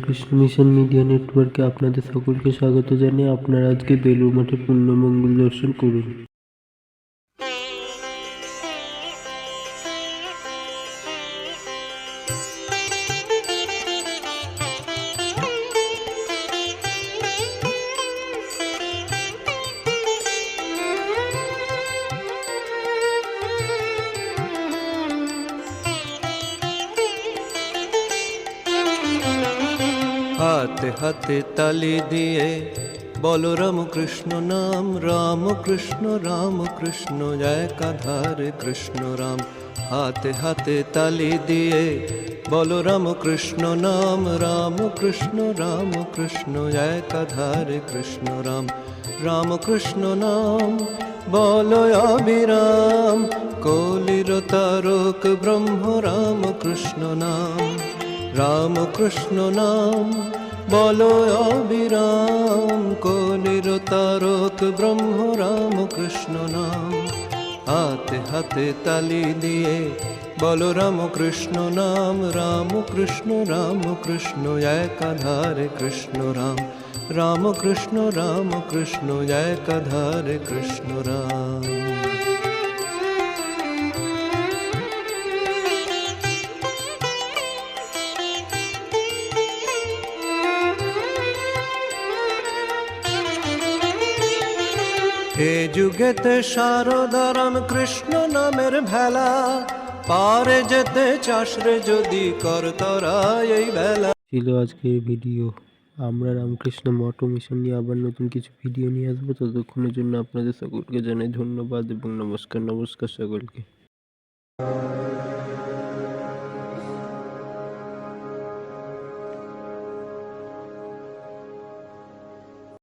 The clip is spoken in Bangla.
রামকৃষ্ণ মিশন মিডিয়া নেটওয়ার্কে আপনাদের সকলকে স্বাগত জানিয়ে আপনারা আজকে বেলুর মঠে পূর্ণমঙ্গল দর্শন করুন। হাতে হাতে তালি দিয়ে বলো রাম কৃষ্ণ নাম রাম কৃষ্ণ রাম কৃষ্ণ একাধারে কৃষ্ণ রাম। হাতে হাতে তালি দিয়ে বলো রাম কৃষ্ণ নাম রাম কৃষ্ণ রাম কৃষ্ণ একাধারে কৃষ্ণ রাম। রাম কৃষ্ণ নাম, বলো অবিরাম, কলির তারক ব্রহ্ম রাম কৃষ্ণ নাম। রাম কৃষ্ণ নাম বলো অবিরাম কলির তারক ব্রহ্ম রাম কৃষ্ণ নাম। হাতে হাতে তালি দিয়ে বলো রাম কৃষ্ণ নাম রাম কৃষ্ণ রাম কৃষ্ণ একাধারে কৃষ্ণ রাম। রাম কৃষ্ণ রাম কৃষ্ণ একাধারে কৃষ্ণ রাম। হে যুগেতে শারদারাম কৃষ্ণ নামের ভেলা, পারে যেতে চাষরে যদি করতরা এই বেলা। ছিল আজকে ভিডিও। আমরা রামকৃষ্ণ মঠ মিশন নিয়ে আবার নতুন কিছু ভিডিও নিয়ে আসব। ততক্ষণের জন্য আপনাদের সকলকে জানাই ধন্যবাদ এবং নমস্কার নমস্কার সকলকে।